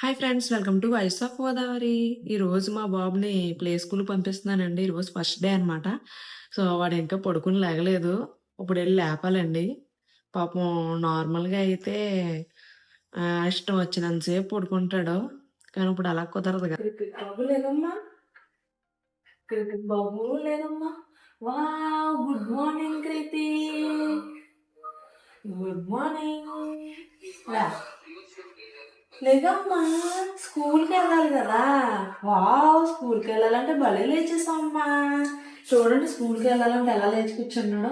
Hi friends welcome to voice of Godavari ఈరోజు మా బాబుని ప్లే స్కూల్ పంపిస్తున్నానండి. ఈరోజు ఫస్ట్ డే అనమాట సో వాడు ఇంకా పడుకుని లేగలేదు. ఇప్పుడు వెళ్ళి లేపాలండి. పాపం నార్మల్గా అయితే ఇష్టం వచ్చినంతసేపు పడుకుంటాడు. కానీ ఇప్పుడు అలా కుదరదు కదా. క్రికెట్ బాబు లేదమ్మా. బాబు లేదమ్మా. వా good morning Kriti good morning లేదమ్మా స్కూల్కి వెళ్ళాలి కదా. వావ్ స్కూల్కి వెళ్ళాలంటే భలే లేచేసామ్మా చూడండి స్కూల్కి వెళ్ళాలంటే ఎలా లేచి కూర్చున్నాడు.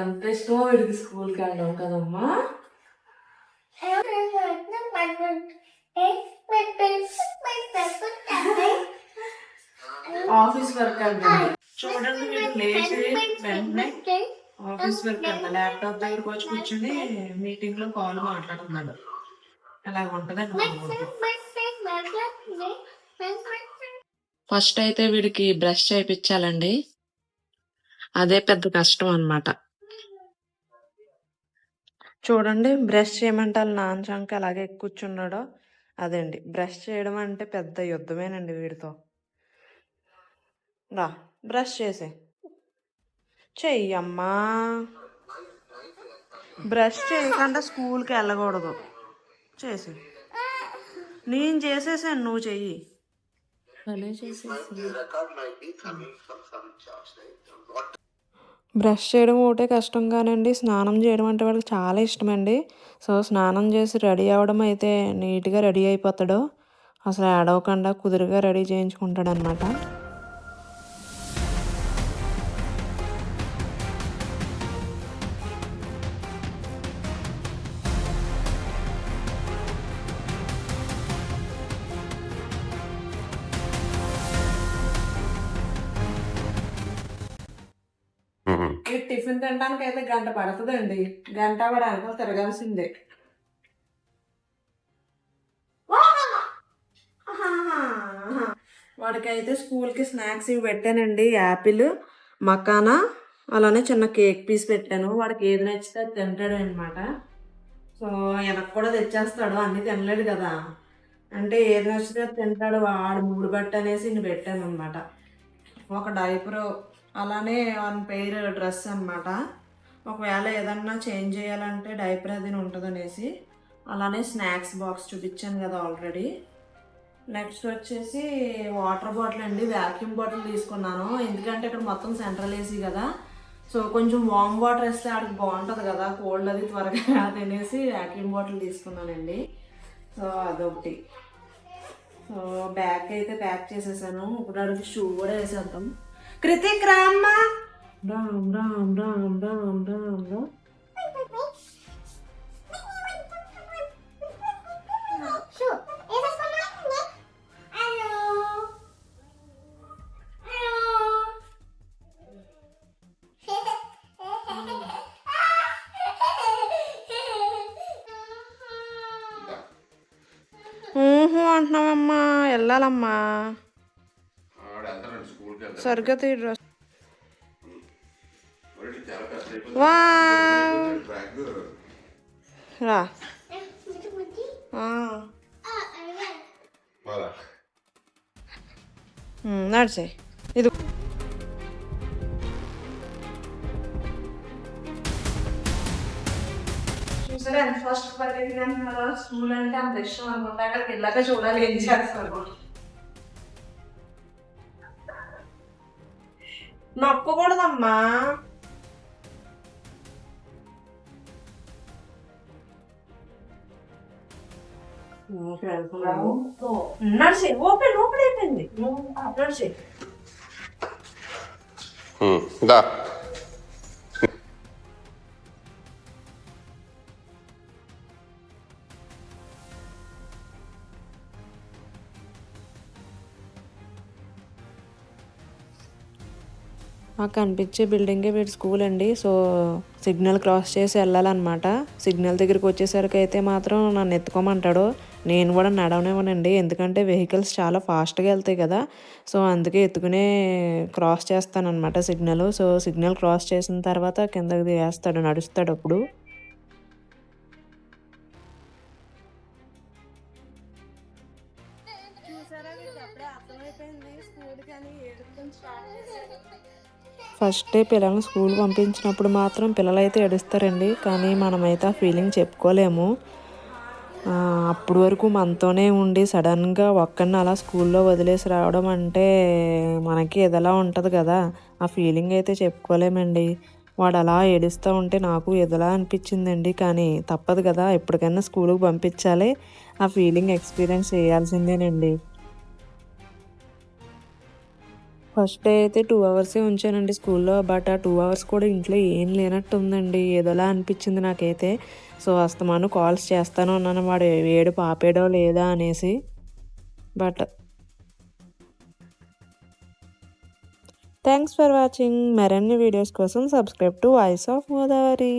ఎంత ఇష్టమో వీడికి స్కూల్కి వెళ్ళడం కదమ్మా. ఆఫీస్ వర్క్ అంటే చూడండి మీరు లేచి వెంటనే ఆఫీస్ వర్క్ అంట. ల్యాప్టాప్ దగ్గరకు వచ్చి కూర్చుని మీటింగ్లో కాల్ మాట్లాడుతున్నాడు. అలా. ఫస్ట్ అయితే వీడికి బ్రష్ చేయించాలండి అదే పెద్ద కష్టం అన్నమాట. చూడండి బ్రష్ చేయమంటే వాళ్ళ నాన్న చంక అలాగే కూర్చున్నాడో. అదండి బ్రష్ చేయడం అంటే పెద్ద యుద్ధమేనండి వీడితో. రా బ్రష్ చేసే. చెయ్యమ్మా. బ్రష్ చేయకుండా స్కూల్కి వెళ్ళకూడదు. చేసి నేను చేసేసాను నువ్వు చెయ్యి. బ్రష్ చేయడం ఒకటే కష్టం కానండి. స్నానం చేయడం అంటే వాడికి చాలా ఇష్టమండి. సో స్నానం చేసి రెడీ అవ్వడం అయితే నీట్గా రెడీ అయిపోతాడు. అసలు ఏడవకుండా కుదురుగా రెడీ చేయించుకుంటాడు అనమాట ఈ టిఫిన్ తినడానికి అయితే గంట పడుతుందండి. గంట వాడు తిరగాల్సిందే. వాడికైతే స్కూల్కి స్నాక్స్ ఇవి పెట్టానండి. యాపిల్ మకానా అలానే చిన్న కేక్ పీస్ పెట్టాను. వాడికి ఏది నచ్చితే అది తింటాడు అనమాట సో వెనక్కి కూడా తెచ్చేస్తాడు. అన్నీ తినలేడు కదా. అంటే ఏది నచ్చితే తింటాడు. వాడు మూడు బట్ట అనేసి ఇన్ని పెట్టాను అనమాట ఒక డైపరు అలానే వన్ పెయిర్ డ్రెస్ అన్నమాట. ఒకవేళ ఏదన్నా చేంజ్ చేయాలంటే డైపర్ అది ఉంటుంది అనేసి అలానే స్నాక్స్ బాక్స్ చూపించాను కదా ఆల్రెడీ నెక్స్ట్ వచ్చేసి వాటర్ బాటిల్ అండి. వ్యాక్యూమ్ బాటిల్ తీసుకున్నాను. ఎందుకంటే ఇక్కడ మొత్తం సెంట్రల్ ఏసీ కదా. సో కొంచెం వామ్ వాటర్ వేస్తే ఆడికి బాగుంటుంది కదా. కోల్డ్ అది త్వరగా తినేసి వ్యాక్యూమ్ బాటిల్ తీసుకున్నానండి. సో అదొకటి. సో బ్యాగ్ అయితే ప్యాక్ చేసేసాను ఇప్పుడు అడిగి షూ కూడా వేసేద్దాం కృతిక్ రామ్మ రామ్ రామ్ రామ్ రామ్ రామ్ రామ్ ఊహు అంటున్నావమ్మా వెళ్ళాలమ్మా ఆవిడ వెళ్తారండి స్కూల్కి వెళ్తారు సరిగ్గా తీరు ఒరేయ్, చాలా కష్టం వా బ్యాగ్ రా ఆ. వాళ్ళ ఉమ్, నడిచే ఇది చూసారా ఎంత ఫస్ట్ పరిగెత్తినారో స్కూల్ అంటే అంత ఇష్టం అనుకుంటా అక్కడికి వెళ్ళాక చూడాలి ఏం చేస్తారు. నొక్కకూడదమ్మా. నడిచే ఓపెన్ ఓపెన్ అయిపోయింది. నడిచే. దా. మాకు కనిపించే బిల్డింగే వీడి స్కూల్ అండి. సో సిగ్నల్ క్రాస్ చేసి వెళ్ళాలన్నమాట. సిగ్నల్ దగ్గరికి వచ్చేసరికి అయితే మాత్రం నన్ను ఎత్తుకోమంటాడు. నేను కూడా నడవనివ్వనండి. ఎందుకంటే వెహికల్స్ చాలా ఫాస్ట్గా వెళ్తాయి కదా. సో అందుకే ఎత్తుకునే క్రాస్ చేస్తానన్నమాట సిగ్నల్ సో సిగ్నల్ క్రాస్ చేసిన తర్వాత కిందకి దిగేస్తాడు నడుస్తాడు అప్పుడు. చూసారా అర్థమైపోయింది. స్కూల్ కానీ ఏడుపుకొని స్టార్ట్ చేశారు. ఫస్ట్ డే పిల్లల్ని స్కూల్ పంపించినప్పుడు మాత్రం పిల్లలు అయితే ఏడుస్తారండి కానీ మనమైతే ఆ ఫీలింగ్ చెప్పుకోలేము. అప్పుడు వరకు మనతోనే ఉండి సడన్గా ఒక్కడిని అలా స్కూల్లో వదిలేసి రావడం అంటే మనకి ఎదలా ఉంటుంది కదా. ఆ ఫీలింగ్ అయితే చెప్పుకోలేమండి. వాడు అలా ఏడుస్తూ ఉంటే నాకు ఎదలా అనిపించిందండి కానీ తప్పదు కదా. ఎప్పటికైనా స్కూల్కి పంపించాలి. ఆ ఫీలింగ్ ఎక్స్పీరియన్స్ చేయాల్సిందేనండి. ఫస్ట్ డే అయితే టూ అవర్సే ఉంచానండి స్కూల్లో బట్ ఆ టూ అవర్స్ కూడా ఇంట్లో ఏం లేనట్టు ఉందండి ఏదోలా అనిపించింది నాకైతే. సో అస్తమాను కాల్స్ చేస్తాను ఉన్నాను వాడు ఏడు పాపేడో లేదా అనేసి. But thanks for watching. మరిన్ని వీడియోస్ కోసం subscribe to voice of Godavari.